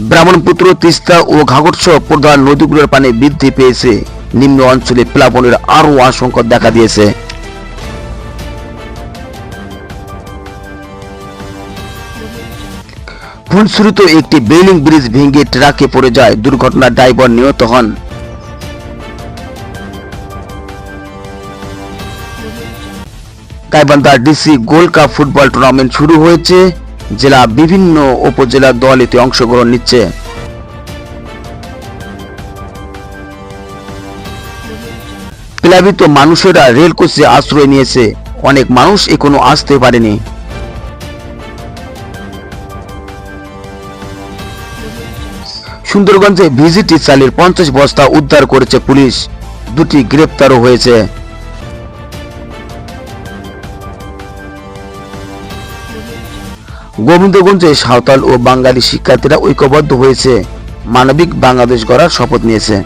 ব্রাহ্মণপুত্র, তিস্তা ও ঘাগরসহ প্রধান নদীগুলোর পানি বৃদ্ধি পেয়েছে। নিম্ন অঞ্চলে প্লাবনের আরও আশঙ্কা দেখা দিয়েছে। ফুলশ্রুত একটি বেলিং ব্রিজ ভেঙে ট্রাকে পড়ে যায় দুর্ঘটনার ড্রাইভার নিহত হন। Gaibandha DC gold cup football tournament শুরু হয়েছে। জেলা বিভিন্ন উপজেলার দল এতে অংশগ্রহণ নিচ্ছে। প্লাবিত মানুষেরা রেল কোচে আশ্রয় নিয়েছে। অনেক মানুষ এখনও আসতে পারেনি। সুন্দরগঞ্জে ভিজিটি চালের পঞ্চাশ বস্তা উদ্ধার করেছে পুলিশ। দুটি গ্রেপ্তারও হয়েছে। গোবিন্দগঞ্জে সাঁওতাল ও বাঙালি শিক্ষার্থীরা ঐক্যবদ্ধ হয়েছে। মানবিক বাংলাদেশ গড়ার শপথ নিয়েছে।